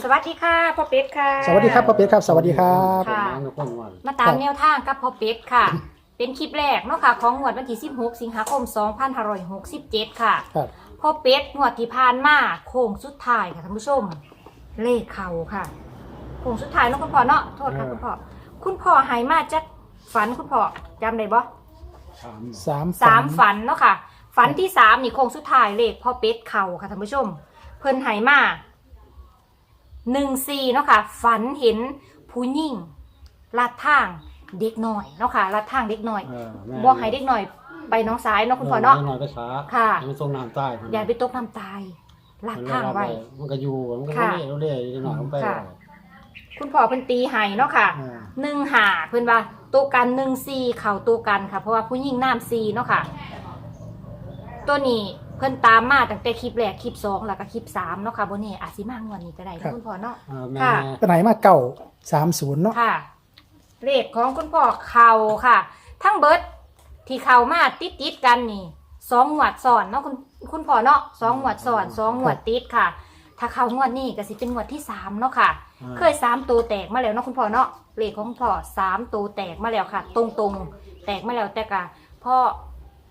สวัสดีค่ะพ่อเป็ดค่ะ สวัสดีครับพ่อเป็ดครับ สวัสดีครับ ค่ะ น้ำคนวันมาตามแนวทางกับพ่อเป็ดค่ะ เป็นคลิปแรกเนาะค่ะของงวดวันที่ 16 สิงหาคม 2567 ค่ะ ครับ พ่อเป็ดงวดที่ผ่านมาโค้งสุดท้ายค่ะท่านผู้ชม เลขเข่าค่ะโค้งสุดท้ายเนาะคุณพ่อเนาะโทษค่ะคุณพ่อคุณพ่อหายมาจากฝันคุณพ่อจำได้บ่สามสามสามฝันเนาะค่ะ ฝันที่สามนี่โค้งสุดท้ายเลขพ่อเป็ดเข่าค่ะท่านผู้ชม เพิ่นใหายมา หนึ่งสี่เนาะค่ะ ฝันเห็นผู้หญิงลัดทางเด็กหน่อยเนาะค่ะลัดทางเด็กหน่อยเออแม่บอกให้เด็กหน่อยไปน้องซ้ายเนาะคุณพ่อเนาะ หน่อยก็ช้าค่ะให้มันทรงน้ำใต้อย่าไปตกน้ำตายลัดทางไว้ มันก็อยู่มันก็ค่ะเรื่อยๆเรื่อยๆหน่อยมันไปค่ะ คุณพ่อเพิ่นตีให้เนาะค่ะ เออหนึ่งหาเพิ่นว่าตัวกันหนึ่งซีเข่าตัวกันค่ะ เพราะว่าผู้หญิงน้ำซีเนาะค่ะ ตัวนี้เพิ่นตามมาตั้งแต่คลิปแรกคลิปสองแล้วก็คลิปสามเนาะค่ะบนนี้อาจสิมางวดนี้ก็ได้ครันะบ คุณพ่อเนาะเออแม่ค่ะไปไหนมาเก่าสามศูนย์เนาะ ค่ะ เลขของคุณพ่อเข่าค่ะ ทั้งเบิร์ดที่เข่ามาติดติดๆกันนี่สองหวดสอนเนาะคุณคุณพ่อเนาะสองหวดสอนสองหวดติดค่ะ ถ้าเข้างวดนี้ก็สิเป็นงวดที่สามเนาะค่ะเคยสามตัวแตกมาแล้วเนาะคุณพ่อเนาะเลขของคุณพ่อสามตัวแตกมาแล้วค่ะ ตรงตรงๆแตกมาแล้วแต่กะพ่อ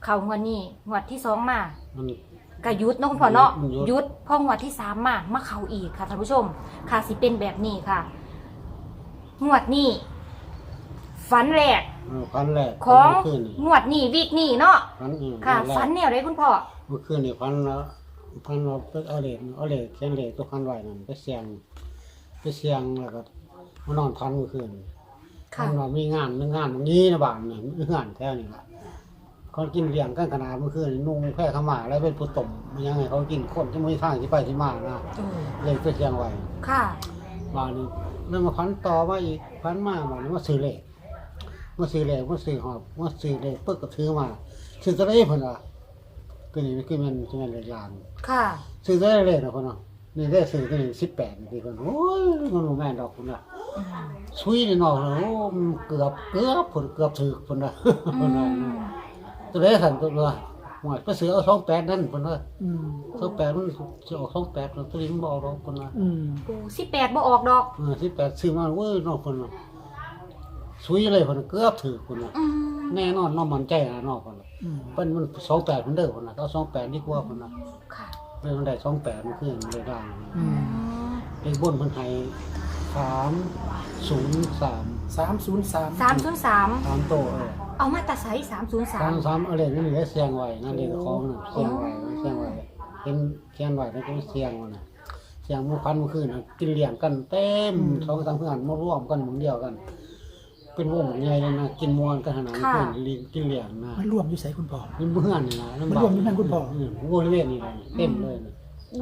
เขางวดนี้งวดที่สองมามันกะยุดเนาะคุณพ่อเนาะหยุดยุดพ่องวดที่สามมามาเขาอีกค่ะท่านผู้ชม ค่ะสิเป็นแบบนี้ค่ะ งวดนี้ฝันแรกเออพันแรกของเมื่อคืนนี่งวดนี้วีกนี้เนาะพันเออค่ะแรกฝันแนวไรคุณพ่อเมื่อคืนนี่พันแล้วพันเราไปเอาเหล็กเอาเหล็กเขียนเหล็กตัวพันไว้นั่นไปเสียงไปเสียงแล้วก็มานอนพันเมื่อคืนค่ะ มันว่ามีงานมีงานตรงนี้นะบ้านนี่มีงานแถวนี้ล่ะ เขากินเลี้ยงกันขนาดเมื่อคืนนี่นุ่งแค่ขาวหมาแล้วเป็นผู้ต้มมันยังไงเขากินคนที่ไม่ทางที่ไปที่มานะอืมเลยไปเชียงไว้ค่ะบ้านนี้เรื่องมาพันต่อมาอีกพันมาบ้านนี้มาซื้อเหล็กมาซื้อเหล็กมาซื้อหอบมาซื้อเหล็กเปิดก็ถือมาซื้อตัวได้เพิ่นว่าก็นี่คือมันคือมันเหล็กลางค่ะซื้อตัวได้เลยนะเพิ่นเนาะนี่ได้ซื้อตัวนี้สิบแปดนาทีเพิ่นโอ้ยมันบ่แม่นดอกเพิ่นน่ะอืมซุยนี่เนาะโอ้มันเกือบเกือบเพิ่นเกือบถือเพิ่นน่ะเพิ่นว่านะ ตัวได้สั่นตัวว่าหมดไปซื้อเอา28นั่นเพิ่นว่าอืม28มันสิออก28ตัวนี้มันบ่ออกดอกเพิ่นว่าอืมปูสิแปดบ่ออกดอก เออ18ซื้อมาเว้ยเนาะเพิ่นว่าซุยเลยเพิ่นเกือบถือเพิ่นว่าอืมแน่นอนเนาะมันใจนะเนาะเพิ่นว่าอืมเพิ่นมัน28เพิ่นเด้อเพิ่นน่ะเอา28ดีกว่าเพิ่นน่ะค่ะเลยมันได้28มันคือเลยได้อืม เลขบนเพิ่นให้303 สามศูนย์สามสามศูนย์สามสามโตเออเอามาตัดไซสามศูนย์สาสามมสามเอาเลขนี่ได้เสียงไว้นั่นเลขของน่ะเสียงไว้เสียงไว้เห็นเขียนไว้แล้วก็เสียงมันน่ะเสียงมันพันเมื่อคืนน่ะกินเลี้ยงกันเต็มสองสามเพื่อนมาร่วมกันหมุนเดียวกัน เป็นวงใหญ่เลยนะกินมวนกันขนาดนี้เพื่อนลิงกินเลี้ยงนะมันรวมอยู่ใส่คุณพ่อ นี่เพื่อนนี่นะมันรวมอยู่นั่นคุณพ่อมบริเวณนี่เลยเต็มเลยนะ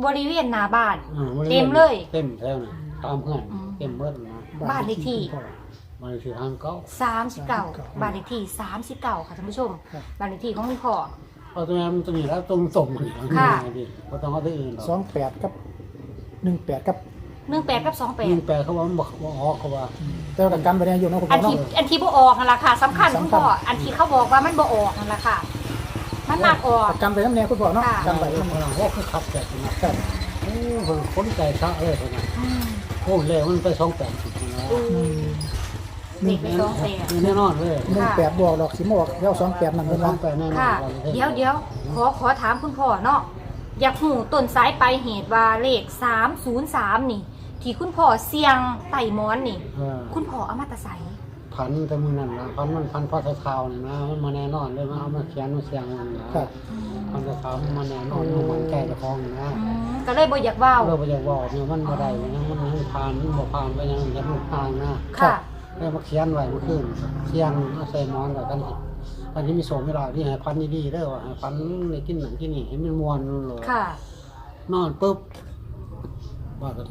บริเวณหน้าบ้านอ่าบริวณเต็มเลย เต็มแถวนี่ตามเพื่อนอืมเต็มเบิดนะ บ้านเลขที่ คุณพ่อ มาคือทางเก้า สามสิบเก้า39 บ้านเลขที่สามสิบเก้าค่ะท่านผู้ชมครับ บ้านเลขที่ของคุณพ่อเพราะตรงนั้นมันจะมีแล้วตรงส่งมันค่ะดิเพราะต้องเอาที่อื่นหรอกสองแปดกับหนึ่งแปดกับหนึ่งแปดกับสองแปดยิงแปลเขาว่ามันบอกว่าออกเขาว่าแต่ว่ากันไปเนี่ยอยู่เนาะคุณอัพ่อนเนาะที่อันที่บ่ออกนั่นแหละค่ะสำคัญคุณพ่อ สำคัญ อันที่เขาบอกว่ามันบ่ออกนั่นแหละค่ะ มันมากออก กันไปน้ำแน่คุณพ่อเนาะค่ะ กันไปไปน้ำกำลังว่าคือขับแต่นะครับโอ้คนคนใจซะเลยคนน่ะอืมโอ้เลยมันไปสองแปดสิบนะอือื มมเด็กไปสองแปด แน่นอนเลยหนึ่งแปดบวกดอกสิบวกแล้วสองแปดนั่นไปเป็นสอว่างแปดแน่นอนค่ะ เดี๋ยวเดี๋ยวขอขอถามคุณพ่อเนาะอยากหูต้นสายปลายเหตุว่าเลขสามศูนย์สามนี่ ที่คุณพ่อเสียงไต่ม้อนนี่ เออคุณพ่อเอามาแตะใสพันแต่มือนั่นนะพันมันพันพอเท้าเนี่ยนะมันมาแน่นอนเลยมันเอามาเขียนมาเสียงมันนะครับพันเท้ามันมาแน่นอนมันมันแก่จะคล้องนะอืมก็เลยบ่อยากเว้าเราไปจะบอกเนี่ยมันบ่ได้นะมันมันผ่านมันบ่ผ่านไปยังยังมันผ่านนะ ค่ะ แล้วมาเขียนไว้เมื่อคืนเสียงเอาใส่หมอนไว้กันตอนนี้มีโสมเวลาที่ให้พันดีๆเด้อว่าให้พันในกินหนังกินนี่ให้มันมวนเลยค่ะ นอนปุ๊บว่าก็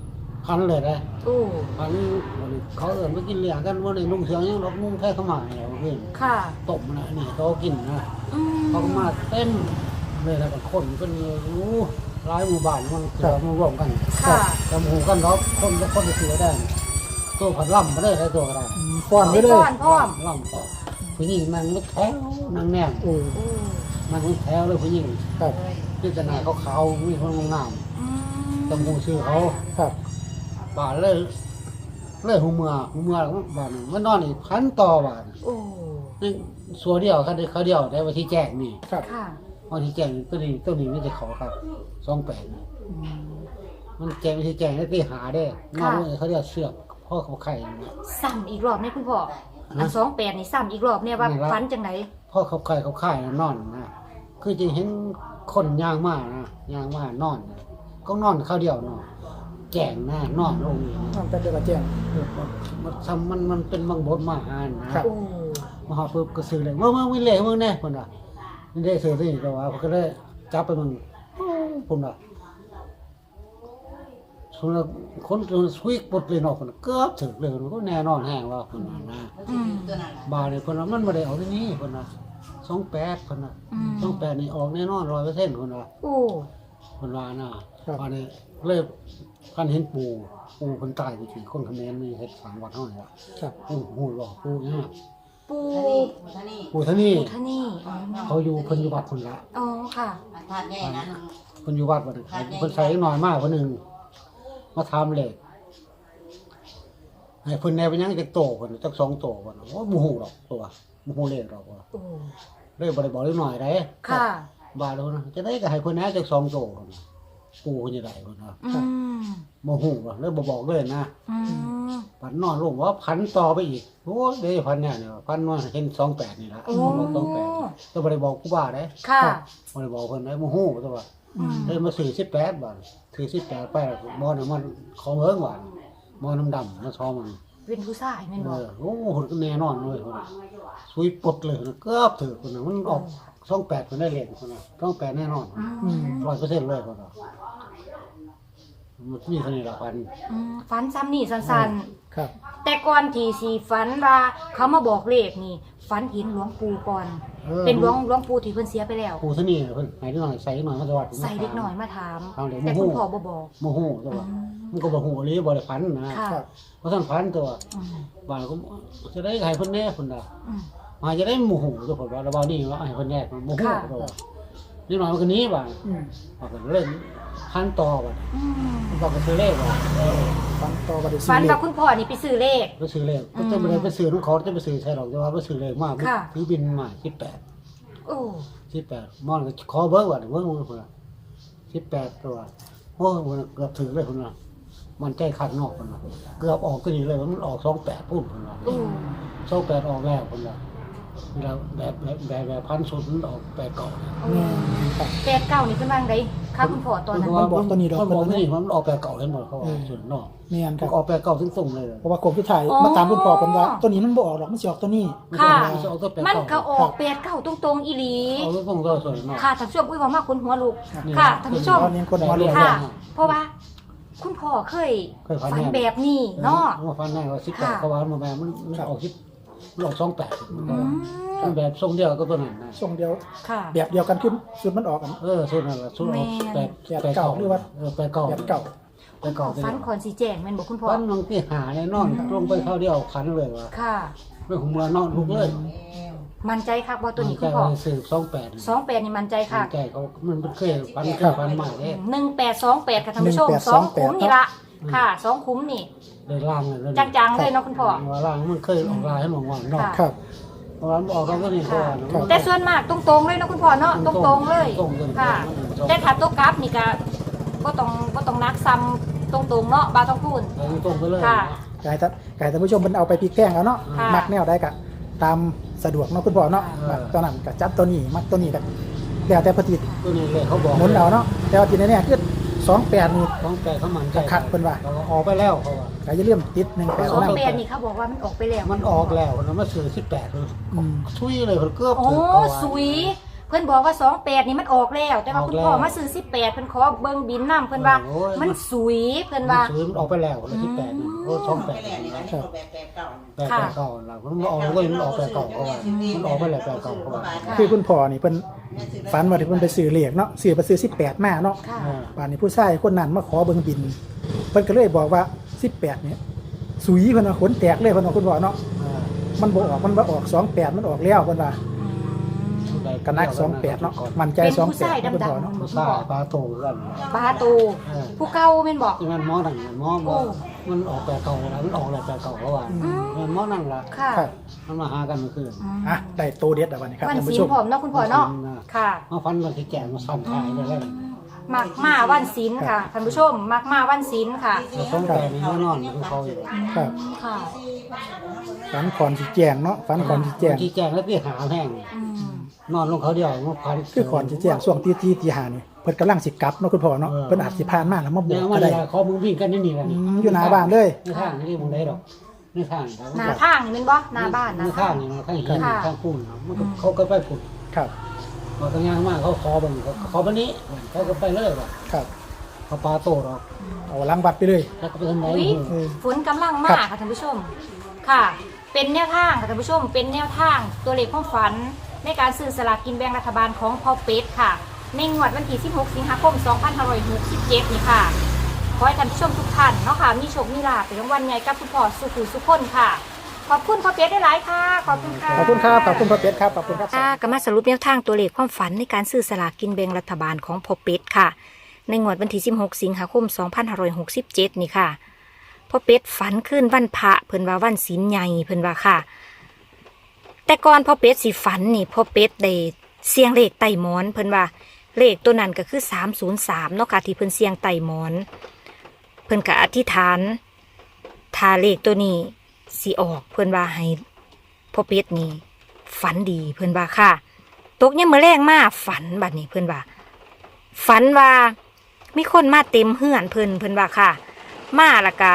พันเลยได้อู้พันวันนี้เขาเอิ้นมากินเลี้ยงกันวันนี้ลุงเสียงยังรบนุ่งแค่เข้ามาแล้วเพื่อนค่ะ ตบนะนี่เขากินนะอืมเขาก็มาเต้นเลยแล้วก็คนเป็นรู้ร้ายหมู่บ้านมันเสือมารวมกันค่ะ จำหูกันเนาะคนจะคนจะเสือได้ ตัวผัดล่ำมาได้ได้ตัวก็ได้อืมฟ้อนไว้เลย ป้อนพร้อมล่ำต่อผู้หญิงนั่งลึกแถวนางแนมโอ้อู้นั่งลึกแถวเลยผู้หญิงครับที่จะนายเขาขาวๆมีคนงามอืมจำหูชื่อเขาครับไปบาดเลยเลยหูเมื่อหูเมื่อแล้วบาดนึงมันนอนอีกพันต่อบาดโอ้นี่สัวเดียวเขาได้เขาเดียวได้วันที่แจ้งนี่ครับค่ะวันที่แจ้งนี่ตัวนี้ตัวนี้ไม่จะขอครับสองแปดนี่อืมมันแจ้งวันที่แจ้งได้ไปหาได้นอนเลยเขาเรียกเสือก พ่อเขาไข่นี่ซ้ำอีกรอบนี่คุณพ่ออันสองแปดนี่ซ้ำอีกรอบเนี่ยว่าไม่รับฝันจังไหนพ่อเขาไข่เขาไข่นะนอนนะคือจะเห็นคนย่างมากนะย่างมากนอนนะก็นอนเขาเดียวนอนแจ้งหน้านอนลงนี่น้องแต่เดียวกับแจ้งมันทำมันมันเป็นบางบทมาหานนะครับโอ้มาหาปุ๊บก็ซื้อเลยว่ามึงไม่เล่มึงแน่คนน่ะนี่ได้ซื้อที่แต่ว่าเขาก็ได้จับไปมึงคนน่ะ ส่วนคนสวิกปลดเลยเนาะคนน่ะเกือบถึงเลยมันก็แน่นอนแห้งว่าคนน่ะนะอืมบาเนี่ยคนน่ะมันไม่ได้เอาที่นี่คนน่ะสองแปดคนน่ะอืมสองแปดนี่ออกแน่นอนร้อยเปอร์เซ็นต์คนน่ะโอ้คนว่าน่ะบาเนี่ยเลยคันเห็นปูปูคนตายไปกี่คนคอมเขมนต์มีเฮ็ดฝังวัดเท่าไหร่ละครับโอ้โหหลอกปูเนี่ยปูปูท่านี่ปูท่านี่อ๋อเขาอยู่เพิ่นอยู่วัดคนละอ๋อค่ะทานใหญ่นะเพิ่นอยู่วัดวันหนึงเพิ่นใส่หน่อยมากวันหนึ่ง มาทำเหล็กให้เพิ่นแนวไปยังจะโตเพิ่นจักสองโตเพิ่นโอ้บ่ฮู้หรอกตัวบ่ฮู้เลขหรอกว่าโอ้เลยบ่ได้บอกเล็กหน่อยได้ค่ะ บาดแล้วนะจะได้ก็ให้เพิ่นแหน่จักสองโตเพิ่นน่ะปู่เพิ่นจะได้เพิ่นว่าอืมบ่ฮู้ว่าเลยบ่บอกเลยนะอืม ปันนอนลงว่าพันต่อไปอีกโอ้เด้พันเนี่ยเนี่ยพันว่าเห็น28นี่ละโอ้บอก28ก็บ่ได้บอกผู้บ้าได้ค่ะบ่ได้บอกเพิ่นได้บ่ฮู้ตัวว่าอืม เลยมาซื้อสิบแปดบาทถือสิบแปดไปแล้วมอนะมันของเอิงหวานมอน้ำดำมาซ้อมมันเป็นผู้ชายแม่นเอบ่อโอ้โหก็แน่นอนเลยคนน่ะสุยปลดเลยคนน่ะเกือบถือคนน่ะมันออกช่องแปดคนได้เหรียญคนน่ะช่องแปดแน่นอนอืมร้อยเปอร์เซ็นต์เลยคนน่ะมั นมีเท่านี้ละพันอืมฝันซ้ำนี่สั้นครับ ๆ แต่ก่อนที่สีฝันว่าเขามาบอกเลขนี่ ฝันเห็นหลวงปู่ก่อนออ เป็นหลวงหลวงปู่ที่เพิ่นเสียไปแล้ว ปูเท่านี้เพิ่นให้นิดหน่อยใส่นิดหน่อยมาตลอด ใส่เด็กหน่อยมาถาม เอาเดี๋ยวแต่โมโหคุณพ่อบ่บอกโมโหตัวอืมมันก็บ่หูเลยบ่ได้พันนะค่ะครับ เพราะท่านพันตัวอืมบานก็จะได้ให้เพิ่นแน่เพิ่นน่ะอืม มาจะได้โมโหตัวผมว่าระบานี่ว่าไอ้คนแยกมันโมโหค่ะ ตัวนี่หน่อยมันก็หนี้บ่าอืมมันก็เล่น พันต่อบ่าอืมมันบอกก็ซื้อเลขบ่าฟันต่อบัตรซื้ฝัอนเลว่าขคุณพ่อนี่ไปซื้อเลข ไปซื้อเลขก็จะไม่ได้ไปซื้อของเขาจะไปซื้อใช่หรอกแต่ว่าไปซื้อเลขมากค่ะซื้อบินมาสิบแปดโอ้ สิบแปดมอนก็ขอเบิร์กว่าเบิร์กมันเพื่อสิบแปดตัวโอ้มันเกือบถึงเลยคนละมันใจขาดนอกคนละเกือบออกก็นี่เลยมันออกสองแปดพุ่นคนละโอ้สองแปดออกแล้วคนละเวลาแบบแบบแบบแบบพันสุดมันออกแปดเก่าแม่นครับแปดเก้านี่เป็นว่าไง ค่ะคุณพ่อตอนนั้น มันบอกตัวนี้ดอกมันบอกตัวนี้มันออกแปดเก่าเห็นหมดเขาบอกส่วนนอกแม่นครับออกแปดเก่าซึ่งส่งเลยเพราะว่าโคมที่ถ่ายมาตามคุณพ่อผมว่าตัวนี้มันบ่ออกหรอกมันสิออกตัวนี้ค่ะมันจะออกตัวแปดมันก็เก่าออกแปดเก้าตรงๆอีหลีเอาซึ่งส่งตัวส่วนนอกค่ะท่านผู้ชมอุ้ยบอกมากคุณหัวลูกนี่ค่ะท่านผู้ชมตอนนี้คนมาเรียนค่ะ เพราะว่าคุณพ่อเคยเคยฝันฝันแน่แบบนี้เนาะว่าฟันแน่ว่าสิบแปดค่ะเขาว่ามันแบบมันมันออกสิบ มันออกสองแปดอืมมันแบบทรงเดียวก็ตัวนั้นนะทรงเดียว ค่ะ แบบเดียวกันขึ้นสุดมันออกกัน เออส่วนนั้นแหละส่วนออกแม่นแปดแปดเก่าหรือว่าเออแปดเก่าแบบเก่าแปดเก่าฝันคอนสีแจงแม่นบอกคุณพ่อฟันมันที่หาแน่นอนลงไปเข้าเดียวขันเลยว่ะค่ะไม่หุมเมือนอนลุกเลยมั่นใจค่ะว่าตัวนี้ใจคุณพ่อว่าสืบสองแปดสองแปดนี่มั่นใจค่ะใจเขามันเคยฟันเคยฟันใหม่เลยหนึ่งแปดสองแปดค่ะท่านผู้ชมหนึ่งแปดสองสองแปดคุ้มนี่ละ ค่ะสองคุ้มนี่เลยล่างเลยจังๆเลยเนาะคุณพ่อ ว่าล่างมันเคยออกลายให้มองว่าเนาะค่ะ ครับ เพราะว่ามันออกแล้วก็นี่ก็ค่ะว่าแต่ส่วนมากตรงๆเลยเนาะคุณพ่อเนาะตรงๆเลย ตรงๆเลยค่ะ แต่ถ้าตัวกราฟนี่ก็ก็ต้องก็ต้องนักซ้ำตรงๆเนาะบาต้องพูดตรงไปเลย ค่ะ กายท่านกายท่านผู้ชมมันเอาไปพลิกแกล้งเอาเนาะค่ะ มักแนวได้กะตามสะดวกเนาะคุณพ่อเนาะค่ะ มักตอนนั้นก็จับตัวนี้มักตัวนี้ก็แล้วแต่ปฏิทินตัวนี้เลยเขาบอกหมุนเอาเนาะแต่ว่าทีนี้เนี่ยคือ สองแปดนี่ต้องแปลเขามันใจขัดเพิ่นว่าเขาออกไปแล้วเขาว่าก็อย่าลืมติดหนึ่งแปดสองนั่นแปดนี่เขาบอกว่ามันออกไปแล้วมันออกแล้วแล้วมาซื้อสิบแปดเลยอืมทุยเลยเขาเกือบโอ้ถึงเขาว่าสุย เพื่อนบอกว่าสองแปดนี่มันออกแล้ว แต่ว่าออกคุณแล้วพ่อมาซื้อสิบแปดเพื่อนขอเบิ้งบินน้ำเพื่อนว่า โอ้ยมันสุยเพื่อนมันว่า ซื้อมันออกไปแล้วแล้วสิบแปดโอ้สองแปดแบบแบบเก่าแปดแปดเก่าแล้วมันออกเลยมันออกแปดเก่าเขาว่ามันออกไปแล้วแปดเก่าเขาว่าคือคุณพ่อนี่เพิ่นฝันว่าที่เพิ่นไปซื้อเหล็กเนาะซื้อไปซื้อสิบแปดมาเนาะค่ะอ่าป่านนี้ผู้ชายคนนั้นมาขอเบิ่งบินเพิ่นก็เลยบอกว่าสิบแปดเนี่ยสุยเพิ่นว่าขนแตกเลยเพิ่นว่าคุณพ่อเนาะ อ่ามันบ่ออกมันบ่ออกสองแปดมันออกแล้วเพิ่นว่า ได้กันนักสองแปดเนาะมันใจเป็นสองผู้แปดชายคุณพ่อดำเนาะๆผู้คุณชาพ่อยปลาโตกันปลาตูเออผู้เก่าแม่นบอก ที่มันหมอนั่นหมอบอกมันออกแต่เก่าแล้วมันออกแล้วแต่เก่าแล้วว่าอืม มันหมอนั่นล่ะค่ะครับมันมาหากันเมื่อคืน อืมอะได้โตเด็ดแล้ววันนี้ครับวันท่านศีผู้ลชมผมเนาะคุณพ่อเนาะค่ะมาฟันมันที่แก่มาสั่นขายเลยเลยมักมาวันศีลค่ะท่านผู้ชมมักมาวันศีลค่ะแล้วต้องแต่นี่แน่นอนคือเขาอยู่ครับ ค่ะฝันขอนสีแจงเนาะฝันขอนสีแจงที่แจ้งแล้วที่หาแห้งอืม นอนลงเขาเดียวมันพันคือขอนสีแจงช่วงตีตีตีหานี่เพิ่นกำลังสิกลับเนาะคุณพ่อเนาะเออเพิ่นอาจสิผ่านมาแล้วมาบเนี่อยกมัก็นได้เขามึงวิ่งกันนี่นี่แหละอืนี่มอยู่หน้าบ้านเลยในทางนี่มึงได้ดอกในทางหน้าทางนี่แม่นบ่หน้าบ้านหในน้าทาทางงนี่มันข้างหินค่ะข้างปุ่นมันก็เขาก็ไปปุ่นครับพอตั้งยางมากเขาคอบังเขาคอบันนี้เขาก็ไปเลยว่ะครับเขาปลาโตหรอกเอาหลังบัดไปเลยแล้วก็ไปทำไรอุ๊ยเออฝนกำลังมาค่ะท่านผู้ชม ค่ะ เป็นแนวทางค่ะท่านผู้ชม เป็นแนวทางตัวเลขความฝัน ในการซื้อสลากกินแบ่งรัฐบาลของพ่อเป็ดค่ะ ในงวดวันที่ 16 สิงหาคม 2567 นี่ค่ะ ขอให้ท่านผู้ชมทุกท่านเนาะค่ะมีโชคมีลาภเป็นรางวัลใหญ่กับคุณพ่อสุขุสุขคนค่ะ ขอบคุณพ่อเป็ดได้หลายๆค่ะ ขอบคุณค่ะ ขอบคุณครับ ขอบคุณพระเป็ดครับ ขอบคุณครับ ค่ะก็มาสรุปแนวทางตัวเลขความฝันในการซื้อสลากกินแบ่งรัฐบาลของพ่อเป็ดค่ะ ในงวดวันที่ 16 สิงหาคม 2567 นี่ค่ะพ่อเป็ดฝันขึ้นวันพระเพิ่นว่าวันศีลใหญ่เพิ่นว่าค่ะ แต่ก่อนพ่อเป็ดสิฝันนี่พ่อเป็ดได้เสียงเลขไต่หมอนเพิ่นว่าเลขตัวนั้นก็คือ 303เนาะค่ะที่เพิ่นเสียงไต่หมอน เพิ่นก็อธิษฐานถ้าเลขตัวนี้สิออกเพิ่นว่าให้พ่อเป็ดนี่ฝันดีเพิ่นว่าค่ะ ตกเนี่ยามมื่อแรงมาฝันบัดนี้เพิ่นว่าฝันว่ามีคนมาเต็มเฮือนเพิ่นเพิ่นว่าค่ะ มาละกะ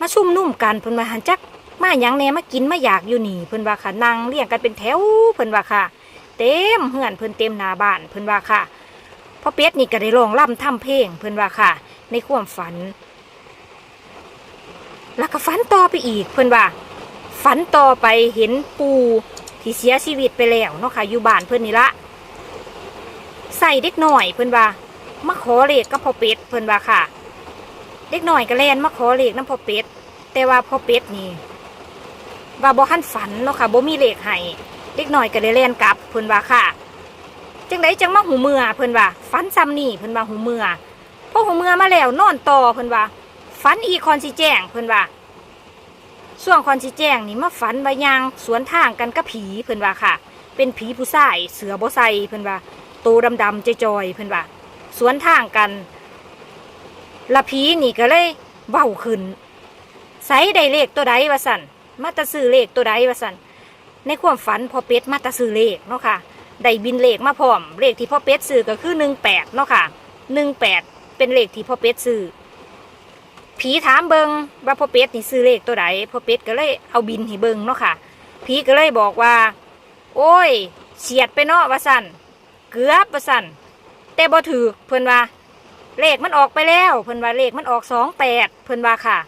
มาซุ่มนุ่มกันเพิ่นว่าหันจัก มาหยังแน่มากินมาอยากอยู่นี่เพิ่นว่าค่ะนั่งเรียงกันเป็นแถวเพิ่นว่าค่ะ เต็มเฮือนเพิ่นเต็มหน้าบ้านเพิ่นว่าค่ะพ่อเป็ดนี่ก็ได้ร้องร่ำทำเพลงเพิ่นว่าค่ะ ในความฝัน แล้วก็ฝันต่อไปอีกเพิ่นว่า ฝันต่อไปเห็นปูที่เสียชีวิตไปแล้วเนาะค่ะอยู่บ้านเพิ่นนี่ละใส่เด็กหน่อยเพิ่นว่ามาขอเลขกับพ่อเป็ดเพิ่นว่าค่ะ เด็กหน่อยก็แล่นมาขอเลขน้ำพ่อเป็ดแต่ว่าพ่อเป็ดนี่ ว่าบ่คันฝันเนาะค่ะบ่มีเลขให้เด็กหน่อยก็เลยแล่นกลับเพิ่นว่าค่ะจังไดจังมาหูเมือเพิ่นว่าฝันซ้ำนี่เพิ่นว่าหูเมือพอหูเมือมาแล้วนอนต่อเพิ่นว่าฝันอีคอนสิแจ้งเพิ่นว่าส่วงคอนสิแจ้งนี่มาฝันว่ายางสวนทางกันกับผีเพิ่นว่าค่ะ เป็นผีผู้ชายเสือบ่ใส่เพิ่นว่าโตดำๆจอยๆเพิ่นว่าสวนทางกันละผีนี่ก็เลยเว้าขึ้นใส่ได้เลขตัวใดวะสัน มาตะซื้อเลขตัวใดวะสันในความฝันพอเป็ดมาตะซื้อเลขเนาะค่ะได้บินเลขมาพร้อม เลขที่พ่อเป็ดซื้อก็คือหนึ่งแปดเนาะค่ะหนึ่งแปดเป็นเลขที่พ่อเป็ดซื้อผีถามเบิงว่าพ่อเป็ดนี่ซื้อเลขตัวใดพ่อเป็ดก็เลยเอาบินให้เบิงเนาะค่ะผีก็เลยบอกว่า โอ้ยเฉียดไปเนาะว่าสันเกือบว่าสันแต่บ่ถือเพิ่นว่าเลขมันออกไปแล้ว เพิ่นว่าเลขมันออกสองแปดเพิ่นว่าค่ะ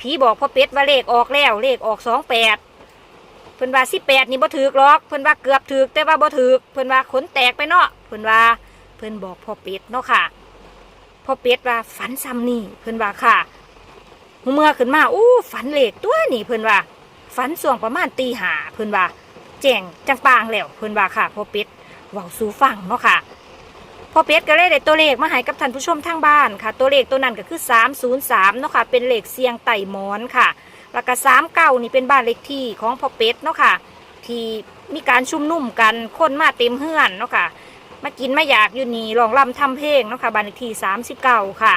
ผีบอกพ่อเป็ดว่าเลขออกแล้วเลขออกสองแปดเพิ่นว่าสิแปดนี่บ่ถือหรอกเพิ่นว่าเกือบถือแต่ว่าบ่ถือเพิ่นว่าขนแตกไปเนาะเพิ่นว่าเพิ่นบอกพ่อเป็ดเนาะค่ะพ่อเป็ดว่าฝันซ้ำนี่เพิ่นว่าค่ะหูเมื่อขึ้นมาอู้ฝันเล็กตัวนี่เพิ่นว่าฝันส่วงประมาณตีหาเพิ่นว่าแจ้งจังปางแล้วเพิ่นว่าค่ะพ่อเป็ดเว้าสู่ฟังเนาะค่ะ อเป็ดก็เลยได้ตัวเลขมาให้กับท่านผู้ชมทางบ้านค่ะ ตัวเลขตัวนั้นก็คือ 303เนาะค่ะ เป็นเลขเสียงไต่หมอนค่ะแล้วก็39นี่เป็นบ้านเลขที่ของพ่อเป็ดเนาะค่ะ ที่มีการชุมนุมกันคนมาเต็มเฮือนเนาะค่ะมากินมาอยากอยู่นี่ร้องรำทำเพลงเนาะค่ะบ้านเลขที่39ค่ะ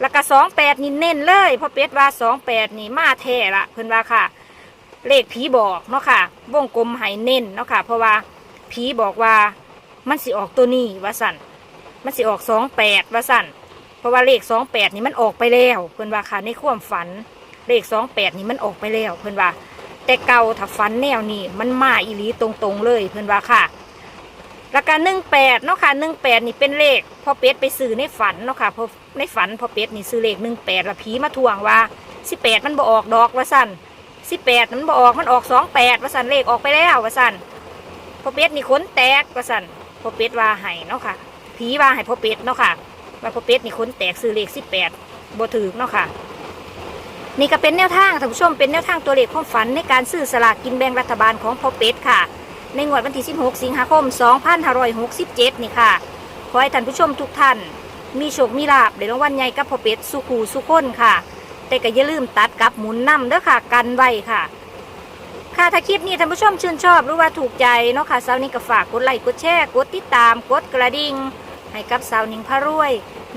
แล้วก็สองแปดนี่เน้นเลยพราะเป็ดว่าสองแปดนี่มาแท้ละเพิ่นว่าค่ะ เลขผีบอกเนาะค่ะ วงกลมให้เน้นเนาะค่ะ เพราะว่าผีบอกว่ามันสิออกตัวนี้ว่าสั่น มันสิออกสองแปดว่าสั่นเพราะว่าเลขสองแปดนี่มันออกไปแล้วเพิ่อนว่าค่ะในความฝันเลขสองแปดนี่มันออกไปแล้วเพิ่อนว่า แต่เก่าถ้าฝันแนวนี้มันมาอีหลีตรงๆเลยเพิ่อนว่าค่ะแล้วก็หนึ่งแปดเนาะค่ะหนึ่งแปดนี่เป็นเลขพอเป็ดไปซื้อในฝันเนาะค่ะพอในฝันพอเป็ดนี่ซื้อเลขหนึ่งแปดแล้วผีมาทวงว่าสิแปดมันบ่ออกดอกว่าสั่นสิแปดมันบ่ออกมันออกสองแปดว่าสั่นเลขออกไปแล้วว่าสั่นพอเป็ดนี่ขนแตกว่าสั่นพอเป็ดว่าให้เนาะค่ะ ผีว่าให้พ่อเป็ดเนาะค่ะ ว่าพ่อเป็ดนี่ขนแตกซื้อเลขสิบแปดบ่ถือเนาะค่ะ นี่ก็เป็นแนวทางท่านผู้ชมเป็นแนวทางตัวเลขความฝันในการซื้อสลากกินแบ่งรัฐบาลของพ่อเป็ดค่ะ ในงวดวันที่ 16 สิงหาคม 2567 นี่ค่ะ ขอให้ท่านผู้ชมทุกท่าน มีโชคมีลาบในรางวัลใหญ่กับพ่อเป็ดสุขูสุขคนค่ะ แต่ก็อย่าลืมตัดกับหมุนนำเด้อค่ะ กันไว้ค่ะค่ะถ้าคลิปนี้ท่านผู้ชมชื่นชอบหรือว่าถูกใจเนาะค่ะสาวนิ้ก็ฝากกดไลค์กดแชร์กดติดตามกดกระดิ่ง ให้กับสาวนิงพระรวย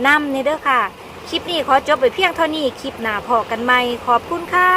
นำนี่เด้อค่ะ คลิปนี้ขอจบไปเพียงเท่านี้ คลิปหน้าพอกันใหม่ ขอบคุณค่ะ